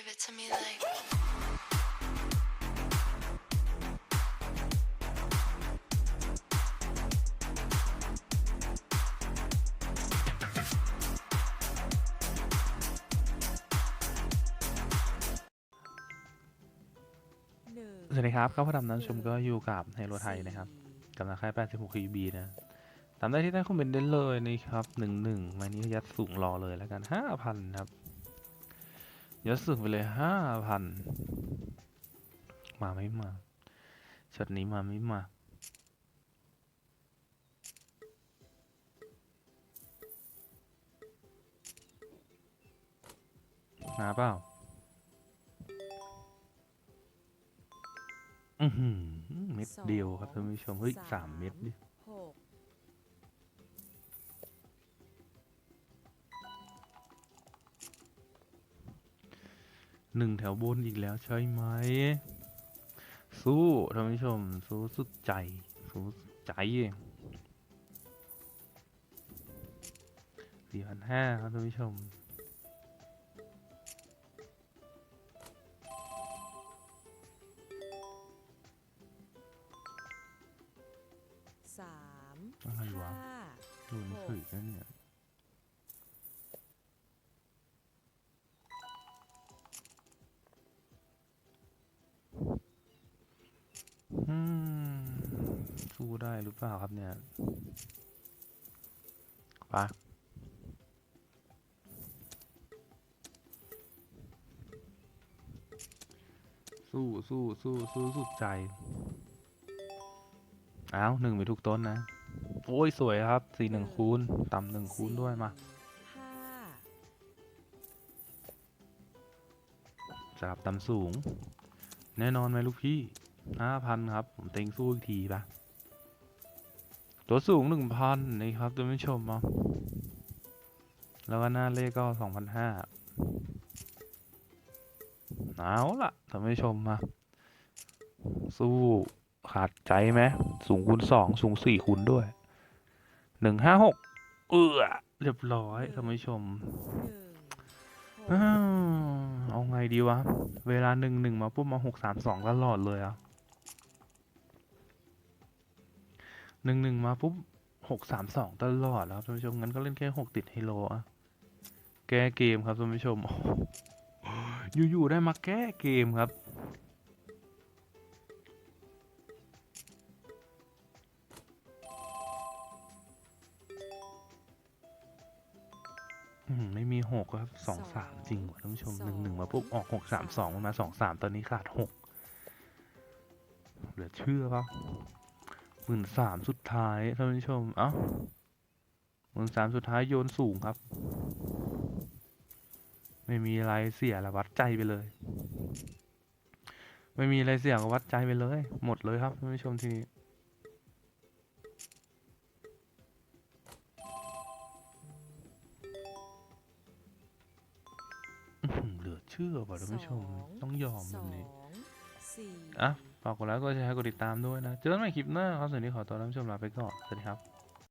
Give it to me like. หนึ่งสวัสดีครับเข้าพระดำน้ำชมก็อยู่กับไฮโลไทยนะครับกำลังค่าย86 KB นะตามได้ที่ใต้คอมเมนต์ได้เลยนะครับหนึ่งหนึ่งมานี้ยัดสูงรอเลยแล้วกันห้าพันครับ ยัดสูงไปเลยห้าพันมาไม่มาช็อตนี้มาไม่มามาเปล่าอือหือเม็ดเดียวครับท่านผู้ชม เฮ้ยสามเม็ดดิ หกหนึ่งแถวบนอีกแล้วใช่ไหม สู้ท่านผู้ชม สู้สุดใจ สู้สุดใจสี่พันห้าครับท่านผู้ชมสามอะไรวะห้าลุ้นถึกนะเนี่ย สู้ได้หรือเปล่าครับเนี่ยไปะสู้สู้สู้สู้สุดใจ อ้าวหนึ่งไปทุกต้นนะ โอ้ย สวยครับ สี่หนึ่งคูณ ต่ำหนึ่งคูณด้วยมาห้าสลับต่ำสูง แน่นอนไหมลูกพี่ ห้าพันครับ ผมเต็งสู้อีกทีปะตัวสูงหนึ่งพันนี่ครับท่านผู้ชมมาแล้วก็หน้าเลขก็สองพันห้าเอาละท่านผู้ชมมา สู้ขาดใจไหมสูงคูณสองสูงสี่คูณด้วยหนึ่งห้าหกเอือเรียบร้อยท่านผู้ชมหนึ่งหอ้ากวเอาไงดีวะ เวลาหนึ่งหนึ่งมาปุ๊บมาหกสามสองตลอดเลยอะ หนึ่งหนึ่งมาปุ๊บหกสามสองตลอดแล้วครับท่านผู้ชมงั้นก็เล่นแค่หกติดไฮโลอะแก้เกมครับท่านผู้ชมโอ้โหอยู่ๆได้มาแก้เกมครับอืมไม่มีหกครับสองสามจริงว่ะท่านผู้ชมหนึ่งหนึ่งมาปุ๊บออกหกสามสองมันมาสองสามตอนนี้ขาดหกเหลือเชื่อปะห มื่นสามสุดท้ายท่านผู้ชม เอ้าหมื่นสามสุดท้ายโยนสูงครับ ไม่มีอะไรเสียละวัดใจไปเลย ไม่มีอะไรเสียก็วัดใจไปเลย หมดเลยครับท่านผู้ชมทีนี้อื้อหือเหลือเชื่อว่ะท่านผู้ชมสองต้องยอมสแบอบนี้งสี่อะ ฝากกดไลค์กดแชร์กดติดตามด้วยนะ เจอกันใหม่คลิปหน้าครับสวัสดีขอตัวน้ำชมลาไปก่อน สวัสดีครับ